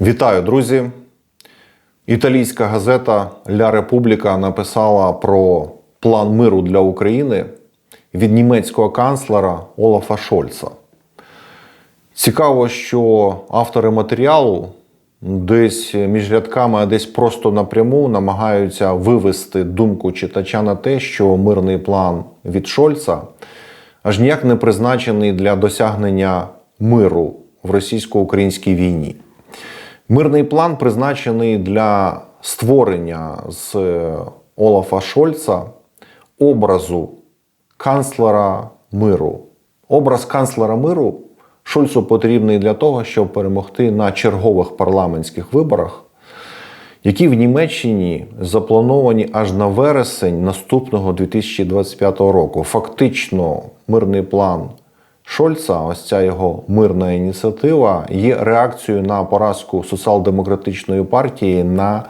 Вітаю, друзі! Італійська газета Ля Републіка написала про план миру для України від німецького канцлера Олафа Шольца. Цікаво, що автори матеріалу десь між рядками, а десь просто напряму намагаються вивести думку читача на те, що мирний план від Шольца аж ніяк не призначений для досягнення миру в російсько-українській війні. Мирний план призначений для створення з Олафа Шольца образу канцлера миру. Образ канцлера миру Шольцу потрібний для того, щоб перемогти на чергових парламентських виборах, які в Німеччині заплановані аж на вересень наступного 2025 року. Фактично, мирний план Шольца, ось ця його мирна ініціатива, є реакцією на поразку соціал-демократичної партії на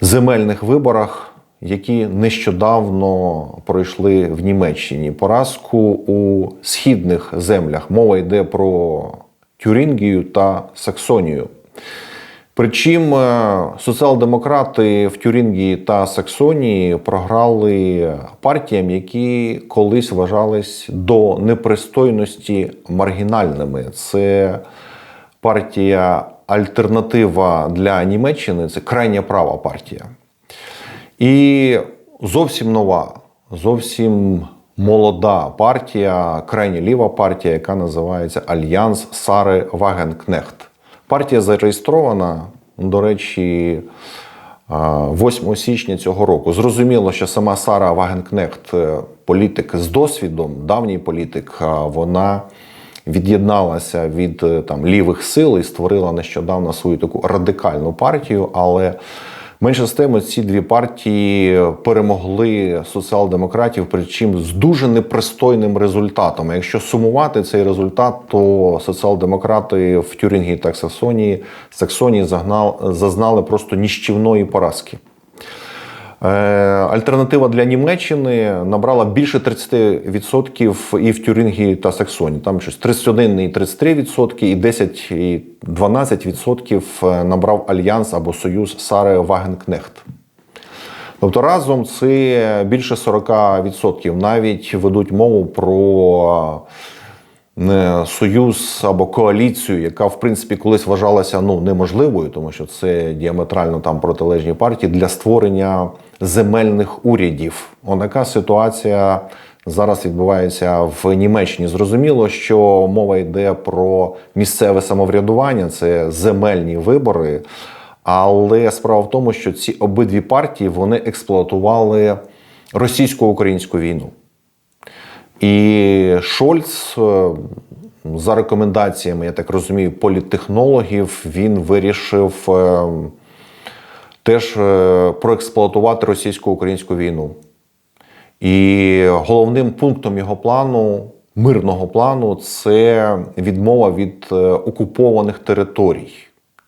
земельних виборах, які нещодавно пройшли в Німеччині. Поразку у східних землях. Мова йде про Тюрінгію та Саксонію. Причому е, соціал-демократи в Тюрінгії та Саксонії програли партіям, які колись вважались до непристойності маргінальними. Це партія Альтернатива для Німеччини, це крайня права партія. І зовсім нова, зовсім молода партія, крайня ліва партія, яка називається Альянс Сари Вагенкнехт. Партія зареєстрована, до речі, 8 січня цього року. Зрозуміло, що сама Сара Вагенкнехт, е, політик з досвідом, давній політик, вона від'єдналася від е, там лівих сил і створила нещодавно свою таку радикальну партію. Але менше з тим, ці дві партії перемогли соціал-демократів, причому з дуже непристойним результатом. Якщо сумувати цей результат, то соціал-демократи в Тюрінгії та Саксонії, Саксонії загнал, зазнали просто ніщівної поразки. Е, Альтернатива для Німеччини набрала більше 30% і в Тюрингії та Саксоні. Там щось 31 і 33%, і 10 і 12% набрав Альянс або Союз Сари Вагенкнехт. Тобто разом це більше 40%. Навіть ведуть мову про е, союз або коаліцію, яка в принципі колись вважалася ну неможливою, тому що це діаметрально там протилежні партії для створення земельних урядів. Отака ситуація зараз відбувається в Німеччині. Зрозуміло, що мова йде про місцеве самоврядування, це земельні вибори. Але справа в тому, що ці обидві партії вони експлуатували російсько-українську війну. І Шольц, е, за рекомендаціями, я так розумію, політтехнологів, він вирішив е, теж е, проексплуатувати російсько-українську війну. І головним пунктом його плану, мирного плану, це відмова від окупованих територій.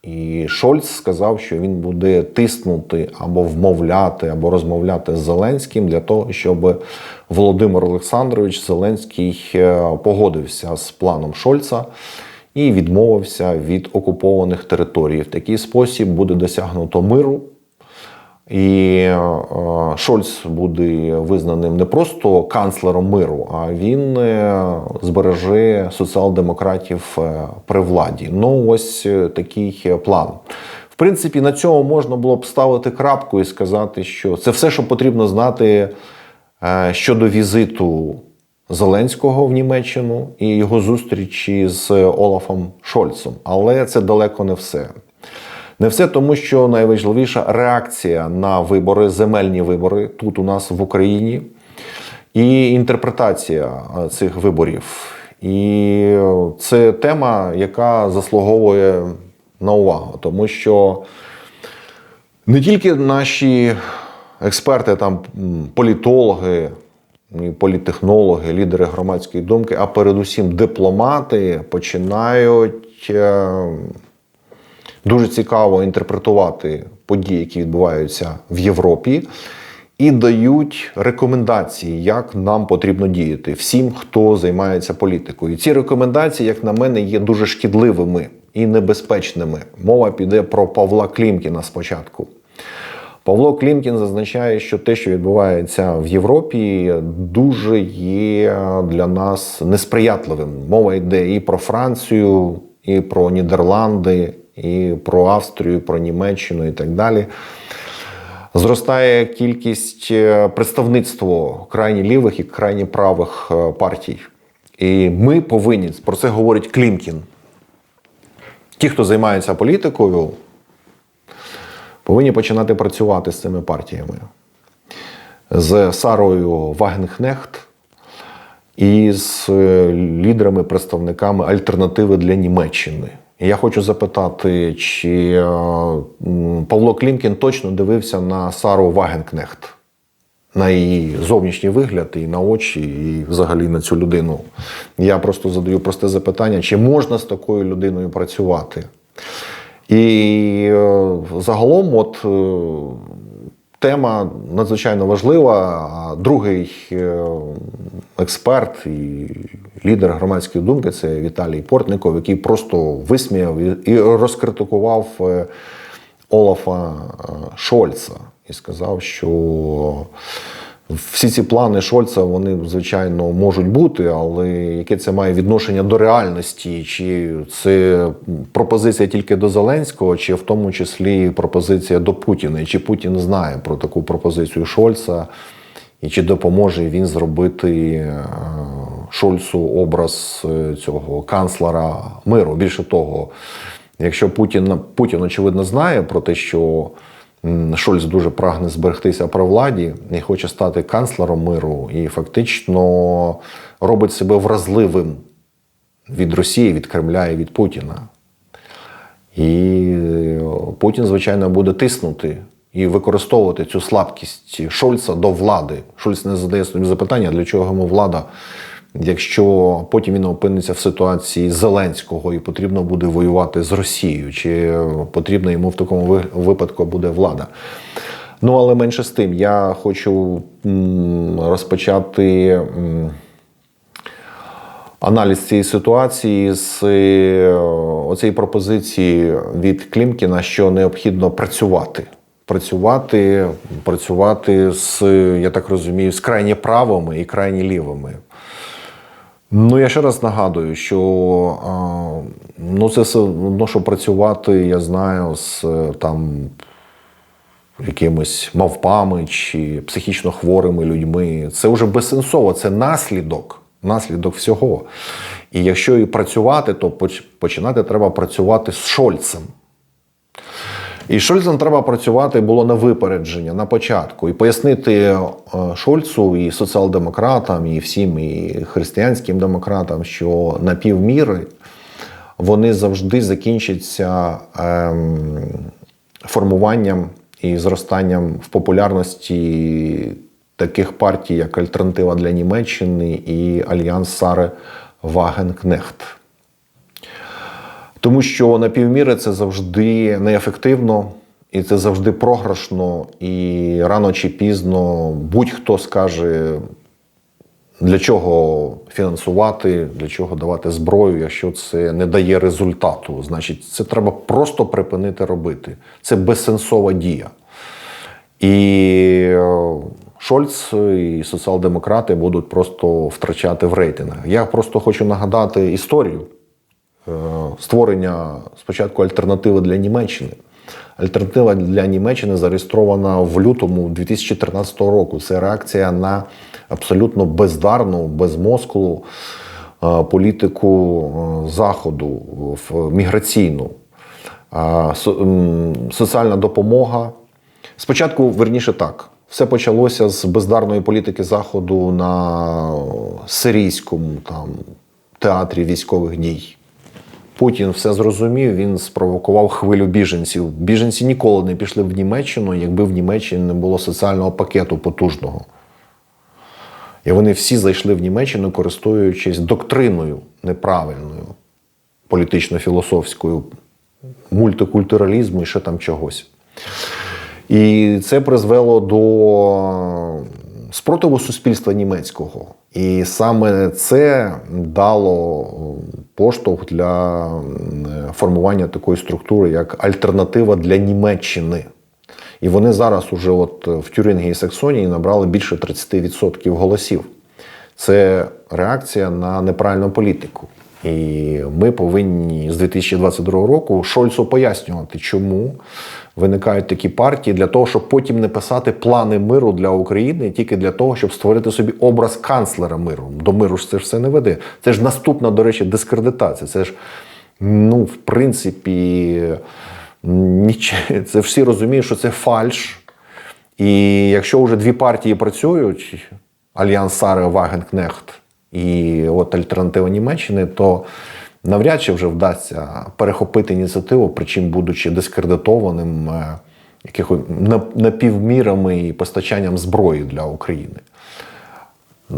І Шольц сказав, що він буде тиснути або вмовляти, або розмовляти з Зеленським для того, щоб Володимир Олександрович Зеленський е, погодився з планом Шольца і відмовився від окупованих територій. В такий спосіб буде досягнуто миру. І е, Шольц буде визнаним не просто канцлером миру, а він е, збереже соціал-демократів е, при владі. Ну ось такий план. В принципі, на цьому можна було б ставити крапку і сказати, що це все, що потрібно знати щодо візиту Зеленського в Німеччину і його зустрічі з Олафом Шольцем. Але це далеко не все. Не все тому, що найважливіша реакція на вибори, земельні вибори тут у нас в Україні, і інтерпретація цих виборів. І це тема, яка заслуговує на увагу, тому що не тільки наші експерти, там політологи, політтехнологи, лідери громадської думки, а передусім дипломати починають дуже цікаво інтерпретувати події, які відбуваються в Європі, і дають рекомендації, як нам потрібно діяти всім, хто займається політикою. І ці рекомендації, як на мене, є дуже шкідливими. і небезпечними. Мова піде про Павла Клімкіна спочатку. Павло Клімкін зазначає, що те, що відбувається в Європі, дуже є для нас несприятливим. Мова йде і про Францію, і про Нідерланди, і про Австрію, і про Німеччину і так далі. Зростає кількість е, представництво крайні лівих і крайні правих е, партій. І ми повинні про це говорить Клімкін. Ті, хто займається політикою, повинні починати працювати з цими партіями. З Сарою Вагенхнехт і з е, лідерами, представниками альтернативи для Німеччини. Я хочу запитати, чи е, Павло Клімкін точно дивився на Сару Вагенкнехт, на її зовнішній вигляд, і на очі, і взагалі на цю людину. Я просто задаю просте запитання: чи можна з такою людиною працювати? І е, загалом, от е, тема надзвичайно важлива. Другий е, експерт і лідер громадської думки це Віталій Портников, який просто висміяв і- розкритикував Олафа Шольца і сказав, що всі ці плани Шольца, вони, звичайно, можуть бути, але яке це має відношення до реальності? Чи це пропозиція тільки до Зеленського, чи в тому числі пропозиція до Путіна? І чи Путін знає про таку пропозицію Шольца? І чи допоможе він зробити е, Шольцу образ е, цього канцлера миру? Більше того, якщо Путін, Путін очевидно знає про те, що Шольц дуже прагне зберегтися при владі і хоче стати канцлером миру, і фактично робить себе вразливим від Росії, від Кремля і від Путіна. І е, Путін, звичайно, буде тиснути і використовувати цю слабкість Шольца до влади. Шольц не задає собі запитання, для чого йому влада, якщо потім він опиниться в ситуації Зеленського і потрібно буде воювати з Росією, чи потрібна йому в такому випадку буде влада. Ну, але менше з тим, я хочу розпочати. аналіз цієї ситуації з е, оцієї пропозиції від Клімкіна, що необхідно працювати. Працювати, працювати з, я так розумію, з крайні правими і крайні лівими. Ну, я ще раз нагадую, що ну, це все одно, що працювати, я знаю, з е, там якимись мавпами чи психічно хворими людьми. Це вже безсенсово, це наслідок, наслідок всього. І якщо і працювати, то починати треба працювати з Шольцем. І з Шольцем треба працювати було на випередження на початку і пояснити е, Шольцу і соціал-демократам, і всім, і християнським демократам, що на півміри вони завжди закінчаться ем, формуванням і зростанням в популярності таких партій, як Альтернатива для Німеччини і Альянс Сари Вагенкнехт. Тому що на півміри це завжди неефективно, і це завжди програшно, і рано чи пізно будь-хто скаже, для чого фінансувати, для чого давати зброю, якщо це не дає результату. Значить, це треба просто припинити робити. Це безсенсова дія. І е, Шольц і соціал-демократи будуть просто втрачати в рейтингах. Я просто хочу нагадати історію створення спочатку альтернативи для Німеччини. Альтернатива для Німеччини зареєстрована в лютому 2013 року. Це реакція на абсолютно бездарну, безмозклу е, політику е, Заходу міграційну. Соціальна допомога. Спочатку, верніше так, все почалося з бездарної політики Заходу на сирійському там, театрі військових дій. Путін все зрозумів, він спровокував хвилю біженців. Біженці ніколи не пішли в Німеччину, якби в Німеччині не було соціального пакету потужного. І вони всі зайшли в Німеччину, користуючись доктриною неправильною, політично-філософською, мультикультуралізму і ще там чогось. І це призвело до спротиву суспільства німецького. І саме це дало поштовх для формування такої структури, як альтернатива для Німеччини. І вони зараз уже от в Тюрингії і Саксонії набрали більше 30% голосів. Це реакція на неправильну політику. І ми повинні з 2022 року Шольцу пояснювати, чому виникають такі партії для того, щоб потім не писати плани миру для України тільки для того, щоб створити собі образ канцлера миру. До миру ж це ж все не веде. Це ж наступна, до речі, дискредитація. Це ж, ну, в принципі, ніч... це всі розуміють, що це фальш. І якщо вже дві партії працюють, Альянс Сари Вагенкнехт і от альтернатива Німеччини, то навряд чи вже вдасться перехопити ініціативу, причому будучи дискредитованим е, якихось напівмірами і постачанням зброї для України.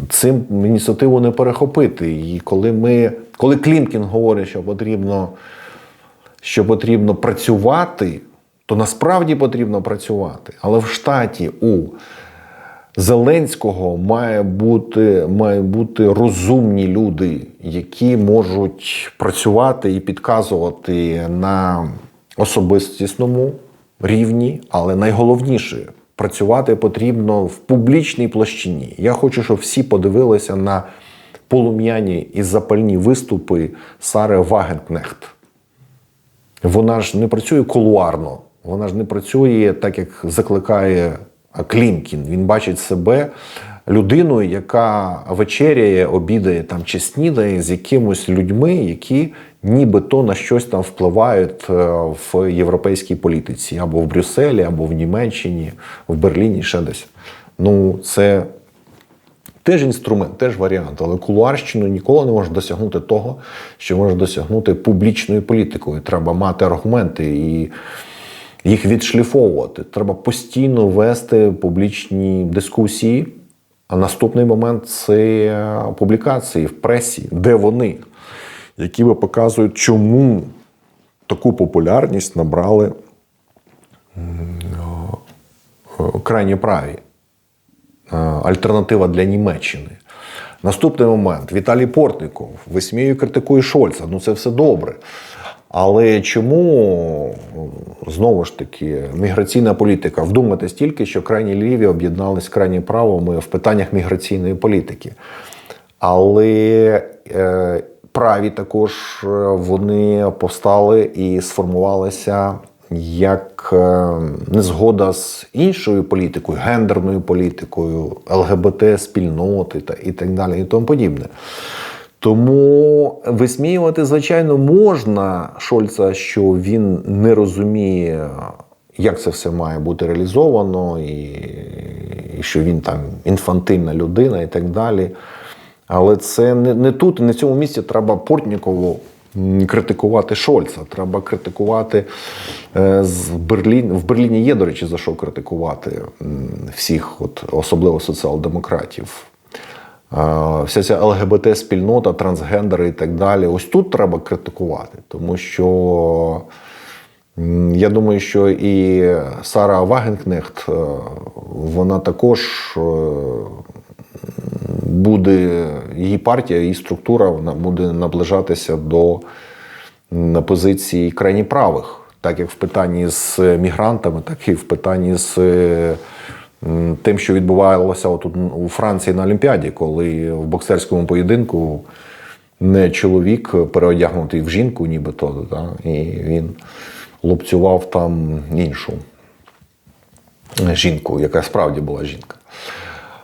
Цим ініціативу не перехопити. І коли ми, коли Клімкін говорить, що потрібно що потрібно працювати, то насправді потрібно працювати. Але в штаті у Зеленського має бути, має бути розумні люди, які можуть працювати і підказувати на особистісному рівні, але найголовніше працювати потрібно в публічній площині. Я хочу, щоб всі подивилися на полум'яні і запальні виступи Сари Вагенкнехт. Вона ж не працює кулуарно, вона ж не працює так, як закликає Клімкін. Він бачить себе людиною, яка вечеряє, обідає там чи снідає з якимось людьми, які нібито на щось там впливають е, в європейській політиці, або в Брюсселі, або в Німеччині, в Берліні, ще десь. Ну, це Теж інструмент, теж варіант, але кулуарщину ніколи не може досягнути того, що може досягнути публічною політикою. Треба мати аргументи і їх відшліфовувати. Треба постійно вести публічні дискусії. А наступний момент це публікації в пресі, де вони, які би показують, чому таку популярність набрали м, крайні праві. Е, альтернатива для Німеччини. Наступний момент Віталій Портников висміює критикує Шольца. Ну це все добре. Але чому знову ж таки міграційна політика? Вдумайтесь тільки, що крайні ліві об'єднались з крайнім правими в питаннях міграційної політики. Але е, праві також е, вони повстали і сформувалися як е, незгода з іншою політикою, гендерною політикою, ЛГБТ-спільноти та і так далі, і тому подібне. Тому висміювати, звичайно, можна Шольца, що він не розуміє, як це все має бути реалізовано, і, і що він там інфантильна людина і так далі. Але це не, не тут, не в цьому місці треба Портнікову критикувати Шольца. Треба критикувати е, з Берлін. В Берліні є, до речі, за що критикувати всіх, от, особливо соціал-демократів. Вся ця ЛГБТ-спільнота, трансгендери і так далі. Ось тут треба критикувати, тому що я думаю, що і Сара Вагенкнехт, е, вона також е, буде, її партія, її структура вона буде наближатися до позиції крайні правих, так як в питанні з мігрантами, так і в питанні з е, тим, що відбувалося отут у Франції на Олімпіаді, коли в боксерському поєдинку не чоловік переодягнутий в жінку, нібито, да, і він лупцював там іншу жінку, яка справді була жінка.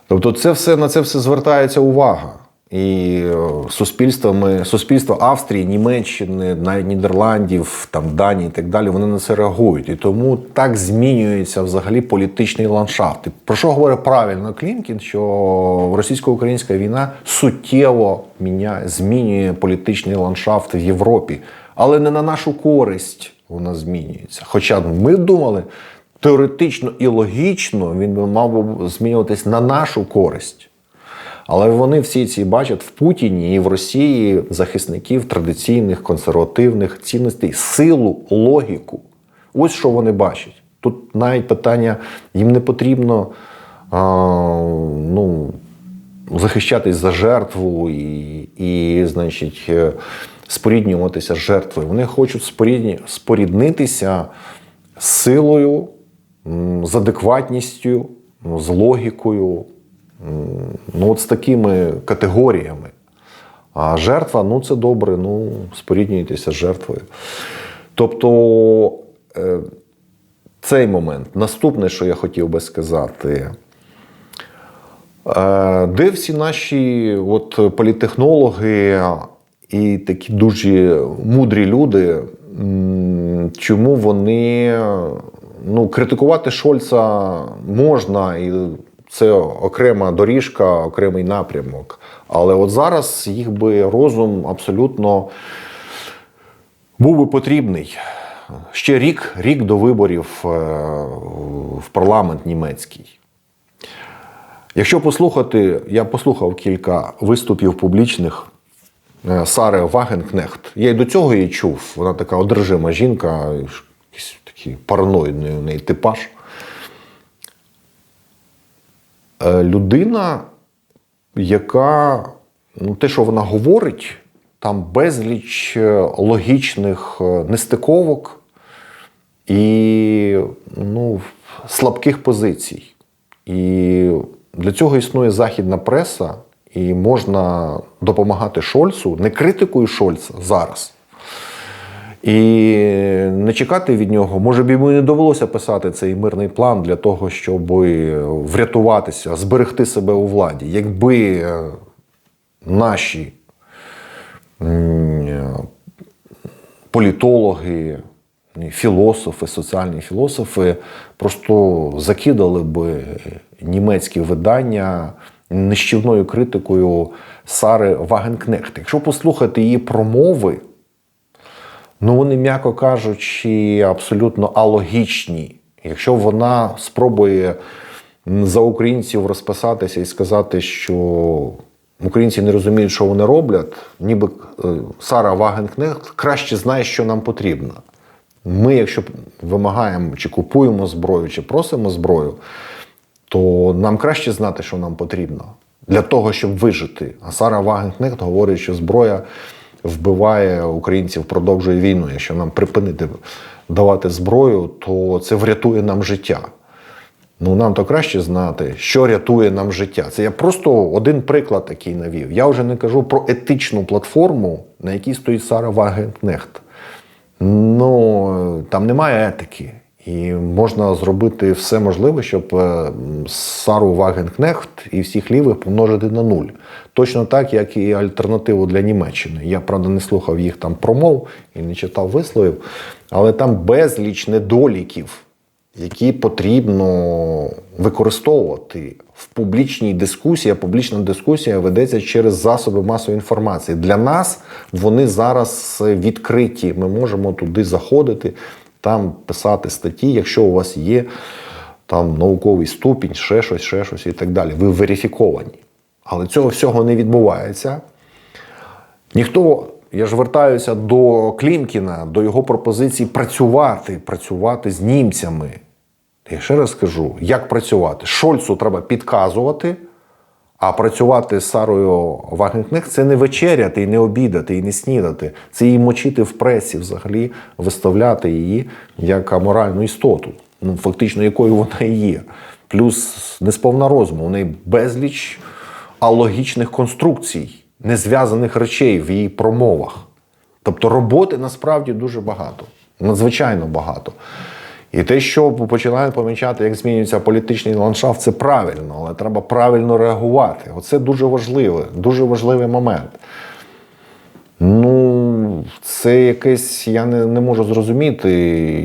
Тобто, це все на це все звертається увага. І суспільствами, суспільство Австрії, Німеччини, Нідерландів, там Данії і так далі, вони на це реагують. І тому так змінюється взагалі політичний ландшафт. І про що говорить правильно Клімкін, що російсько-українська війна суттєво міняє, змінює політичний ландшафт в Європі, але не на нашу користь вона змінюється. Хоча ми думали, теоретично і логічно він би мав би змінюватись на нашу користь. Але вони всі ці бачать в Путіні і в Росії захисників традиційних консервативних цінностей, силу, логіку. Ось що вони бачать. Тут навіть питання, їм не потрібно ну, захищатись за жертву і, і значить, е, споріднюватися з жертвою. Вони хочуть спорідні, споріднитися з силою, з адекватністю, з логікою, ну, от з такими категоріями. А жертва ну це добре, ну споріднюйтеся з жертвою. Тобто е, цей момент. Наступне, що я хотів би сказати. Е, Де всі наші от, політехнологи і такі дуже мудрі люди, чому вони ну, критикувати Шольца можна, і це окрема доріжка, окремий напрямок. Але от зараз їх би розум абсолютно був би потрібний. Ще рік, рік до виборів е, в парламент німецький. Якщо послухати, я послухав кілька виступів публічних е, Сари Вагенкнехт. Я й до цього її чув. Вона така одержима жінка, якийсь такий параноїдний у неї типаж. Е, Людина, яка ну, те, що вона говорить, там безліч е, логічних е, нестиковок і ну, слабких позицій. І для цього існує західна преса, і можна допомагати Шольцу, не критикою Шольца зараз. І не чекати від нього, може б йому не довелося писати цей мирний план для того, щоб врятуватися, зберегти себе у владі. Якби е, наші політологи, філософи, соціальні філософи просто закидали би німецькі видання нищівною критикою Сари Вагенкнехт. Якщо послухати її промови, ну вони, м'яко кажучи, абсолютно алогічні. Якщо вона спробує за українців розписатися і сказати, що українці не розуміють, що вони роблять, ніби е, Сара Вагенкнехт краще знає, що нам потрібно. Ми, якщо вимагаємо, чи купуємо зброю, чи просимо зброю, то нам краще знати, що нам потрібно для того, щоб вижити. А Сара Вагенкнехт говорить, що зброя вбиває українців, продовжує війну. Якщо нам припинити давати зброю, то це врятує нам життя. Ну, нам то краще знати, що рятує нам життя. Це я просто один приклад такий навів. Я вже не кажу про етичну платформу, на якій стоїть Сара Вагенкнехт. Ну, там немає етики. І можна зробити все можливе, щоб е, Сару Вагенкнехт і всіх лівих помножити на нуль. Точно так, як і альтернативу для Німеччини. Я, правда, не слухав їх там промов і не читав висловів, але там безліч недоліків, які потрібно використовувати в публічній дискусії. Публічна дискусія ведеться через засоби масової інформації. Для нас вони зараз відкриті. Ми можемо туди заходити, там писати статті, якщо у вас є там науковий ступінь, ще щось, ще щось і так далі. Ви верифіковані. Але цього всього не відбувається. Ніхто, я ж вертаюся до Клімкіна, до його пропозиції працювати, працювати з німцями. Я ще раз скажу, як працювати. Шольцу треба підказувати, а працювати з Сарою Вагнекнех це не вечеряти, і не обідати, і не снідати. Це її мочити в пресі, взагалі, виставляти її як аморальну істоту, ну, фактично, якою вона і є. Плюс несповна розуму. У неї безліч алогічних конструкцій, незв'язаних речей в її промовах. Тобто роботи насправді дуже багато, надзвичайно багато. І те, що починають помічати, як змінюється політичний ландшафт, це правильно, але треба правильно реагувати. Оце дуже важливе, дуже важливий момент. Ну, це якесь, я не, не можу зрозуміти,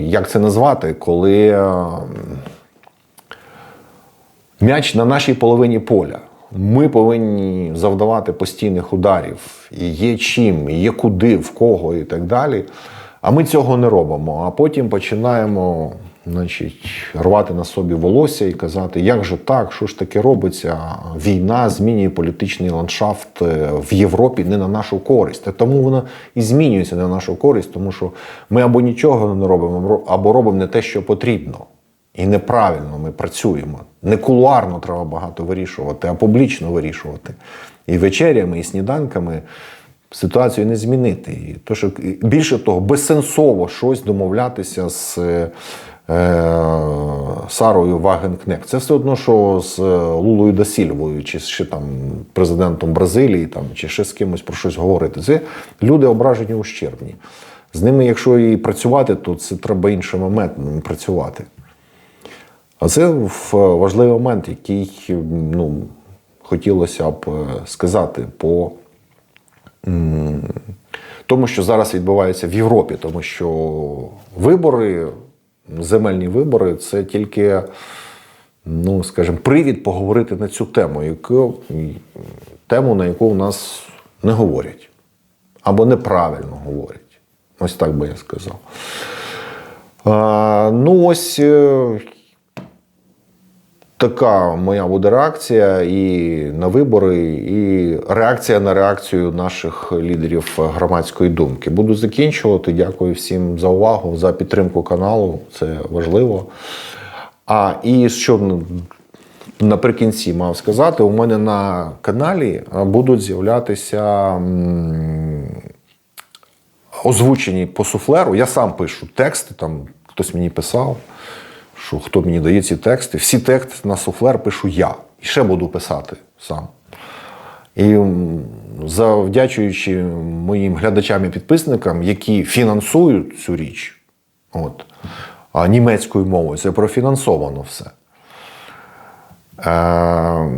як це назвати, коли е, м'яч на нашій половині поля. Ми повинні завдавати постійних ударів. І є чим, і є куди, в кого і так далі. А ми цього не робимо. А потім починаємо значить, рвати на собі волосся і казати, як же так, що ж таке робиться? Війна змінює політичний ландшафт е, в Європі не на нашу користь. Тому вона і змінюється не на нашу користь, тому що ми або нічого не робимо, або робимо не те, що потрібно. і неправильно ми працюємо. Не кулуарно треба багато вирішувати, а публічно вирішувати. І вечерями, і сніданками ситуацію не змінити. І то, що, більше того, безсенсово щось домовлятися з е, Сарою Вагенкнек. Це все одно, що з е, Лулою Дасільвою, чи ще там президентом Бразилії, там, чи ще з кимось про щось говорити. Це люди ображені ущербні. З ними, якщо і працювати, то це треба іншими методами працювати. А це важливий момент, який ну, хотілося б е, сказати по тому, що зараз відбувається в Європі, тому що вибори, земельні вибори це тільки, ну, скажімо, привід поговорити на цю тему, яку, тему, на яку у нас не говорять або неправильно говорять. Ось так би я сказав. А, ну, ось е, така моя буде реакція і на вибори, і реакція на реакцію наших лідерів громадської думки. Буду закінчувати. Дякую всім за увагу, за підтримку каналу. Це важливо. А і що наприкінці мав сказати, у мене на каналі будуть з'являтися. озвучені по суфлеру. Я сам пишу тексти, там хтось мені писав, що хто мені дає ці тексти. Всі тексти на суфлер пишу я. І ще буду писати сам. І завдячуючи моїм глядачам і підписникам, які фінансують цю річ, от, німецькою мовою, це профінансовано все. Е,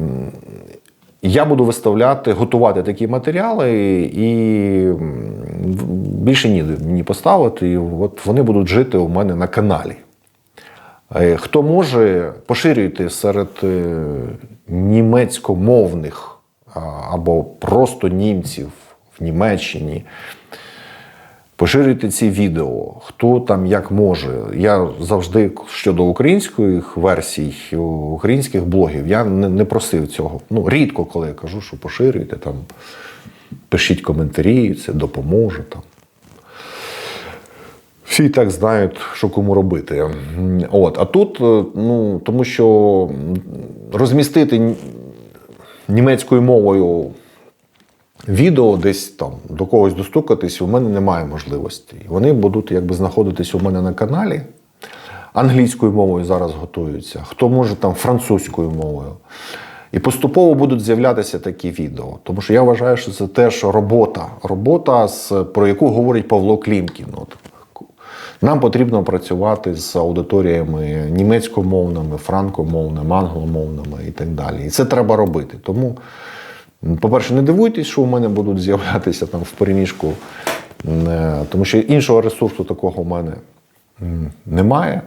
я буду виставляти, готувати такі матеріали і більше ніде мені поставити. І от вони будуть жити у мене на каналі. Е, Хто може, поширюйте серед е, німецькомовних або просто німців в Німеччині. Поширюйте ці відео, хто там як може. Я завжди щодо українських версій, українських блогів, я не, не просив цього. Ну, рідко, коли я кажу, що поширюйте, там, пишіть коментарі, це допоможе. Там. Всі і так знають, що кому робити. От. А тут, е, ну, тому що розмістити німецькою мовою відео десь там до когось достукатись, у мене немає можливості. Вони будуть якби знаходитись у мене на каналі. Англійською мовою зараз готуються, хто може там французькою мовою. І поступово будуть з'являтися такі відео. Тому що я вважаю, що це теж робота. Робота, про яку говорить Павло Клімкін. От. Нам потрібно працювати з аудиторіями німецькомовними, франкомовними, англомовними і так далі. І це треба робити. Тому, по-перше, не дивуйтесь, що у мене будуть з'являтися там в переміжку, е, тому що іншого ресурсу такого в мене немає.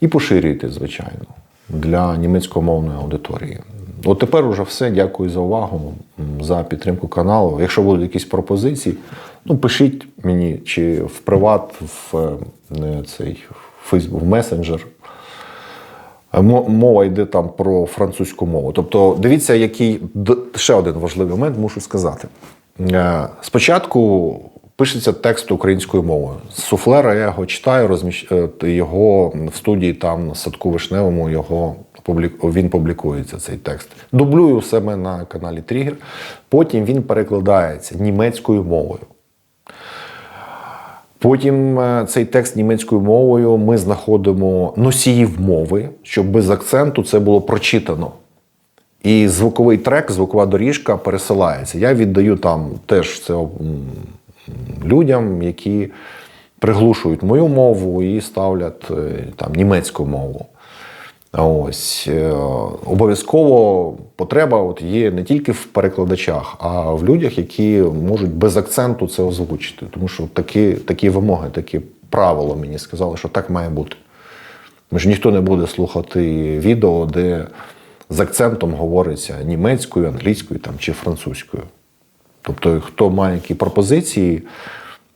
І поширюйте, звичайно, для німецькомовної аудиторії. От тепер уже все. Дякую за увагу, за підтримку каналу. Якщо будуть якісь пропозиції, ну пишіть мені чи в приват, в е, цей в Фейсбук, в месенджер. Е, Мова йде там про французьку мову. Тобто, дивіться, який ще один важливий момент мушу сказати. Е, Спочатку пишеться текст українською мовою. Суфлера я його читаю, розміщ... е, його в студії там на садку вишневому його. Він публікується цей текст. Дублюю в себе на каналі Тригер. Потім він перекладається німецькою мовою. Потім е, цей текст німецькою мовою ми знаходимо носіїв мови, щоб без акценту це було прочитано. І звуковий трек, звукова доріжка пересилається. Я віддаю там теж це людям, які приглушують мою мову і ставлять е, там німецьку мову. Ось е, обов'язково потреба от є не тільки в перекладачах, а в людях, які можуть без акценту це озвучити. Тому що такі, такі вимоги, такі правила мені сказали, що так має бути. Тому що ніхто не буде слухати відео, де з акцентом говориться німецькою, англійською там, чи французькою. Тобто, хто має які пропозиції,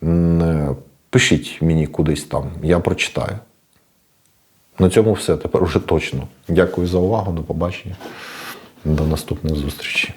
е, пишіть мені кудись там, я прочитаю. На цьому все. Тепер уже точно. Дякую за увагу. До побачення. До наступних зустрічей.